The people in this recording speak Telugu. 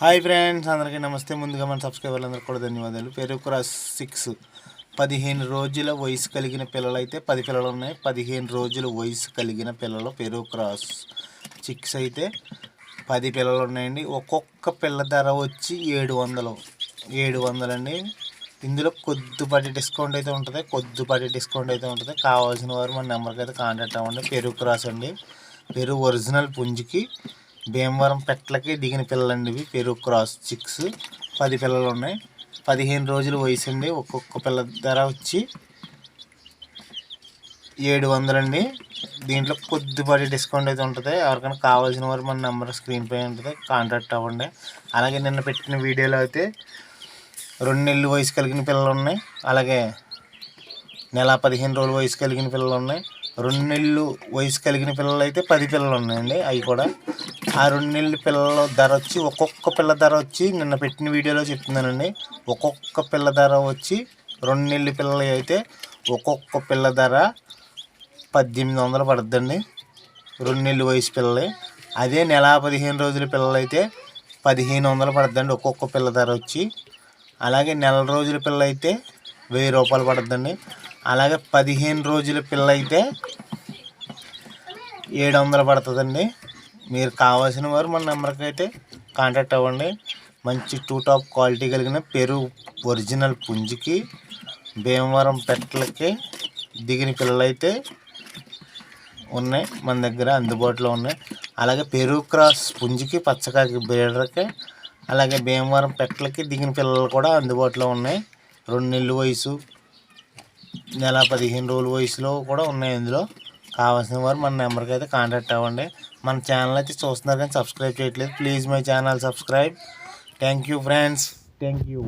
హాయ్ ఫ్రెండ్స్ అందరికీ నమస్తే. ముందుగా మన సబ్స్క్రైబర్లందరికీ కూడా ధన్యవాదాలు. పేరు క్రాస్ సిక్స్. పదిహేను రోజుల వయసు కలిగిన పిల్లలు అయితే పది పిల్లలు ఉన్నాయి. పదిహేను రోజుల వయసు కలిగిన పిల్లలు పెరుగు క్రాస్ సిక్స్ అయితే పది పిల్లలు ఉన్నాయండి. ఒక్కొక్క పిల్ల ధర వచ్చి ఏడు వందలు. ఏడు వందలండి ఇందులో కొద్దిపాటి డిస్కౌంట్ అయితే ఉంటుంది. కొద్దిపాటి డిస్కౌంట్ అయితే ఉంటుంది. కావాల్సిన వారు మన నెంబర్కి అయితే కాంటాక్ట్ అవ్వండి. పెరుగు క్రాస్ అండి. పెరుగు ఒరిజినల్ పుంజికి భీమవరం పెట్టలకి దిగిన పిల్లలండి ఇవి పెరుగు క్రాస్ చిక్స్ పది పిల్లలు ఉన్నాయి పదిహేను రోజులు వయసు అండి ఒక్కొక్క పిల్ల ధర వచ్చి ఏడు వందలండి. దీంట్లో కొద్దిపాటి డిస్కౌంట్ అయితే ఉంటుంది. ఎవరికైనా కావాల్సిన వారు మన నెంబర్ స్క్రీన్ పై ఉంటుంది. కాంటాక్ట్ అవ్వండి. అలాగే నిన్న పెట్టిన వీడియోలో అయితే రెండు నెలలు వయసు కలిగిన పిల్లలు ఉన్నాయి అలాగే నెల పదిహేను రోజులు వయసు కలిగిన పిల్లలు ఉన్నాయి రెండు నెలలు వయసు కలిగిన పిల్లలు అయితే పది పిల్లలు ఉన్నాయండి అవి కూడా ఆ రెండు నెలల పిల్లల ధర వచ్చి ఒక్కొక్క పిల్ల ధర వచ్చి నిన్న పెట్టిన వీడియోలో చెప్తున్నానండి. ఒక్కొక్క పిల్ల ధర వచ్చి రెండు నెలల పిల్లలు అయితే ఒక్కొక్క పిల్ల ధర పద్దెనిమిది వందలు పడుతుందండి రెండు నెలల వయసు పిల్లలే అదే నెల పదిహేను రోజుల పిల్లలు అయితే పదిహేను వందలు పడుతుందండి ఒక్కొక్క పిల్ల ధర వచ్చి. అలాగే నెల రోజుల పిల్ల అయితే వెయ్యి రూపాయలు పడుతుందండి అలాగే పదిహేను రోజుల పిల్ల అయితే ఏడు వందలు పడుతుందండి. మీరు కావాల్సిన వారు మన నెంబర్కి అయితే కాంటాక్ట్ అవ్వండి. మంచి టూ టాప్ క్వాలిటీ కలిగిన పెరుగు ఒరిజినల్ పుంజికి భీమవరం పెట్టలకి దిగిన పిల్లలైతే ఉన్నాయి మన దగ్గర అందుబాటులో ఉన్నాయి. అలాగే పెరుగు క్రాస్ పుంజికి పచ్చకాకి బీడర్కి అలాగే భీమవరం పెట్టలకి దిగిన పిల్లలు కూడా అందుబాటులో ఉన్నాయి. రెండు నెలల వయసు నెల పదిహేను రోజుల వయసులో కూడా ఉన్నాయి ఇందులో. కావాల్సిన వారు మన నెంబర్కి అయితే కాంటాక్ట్ అవ్వండి. మన ఛానల్ అయితే చూస్తున్నారు కానీ సబ్స్క్రైబ్ చేయట్లేదు. Please my channel subscribe. Thank you friends. Thank you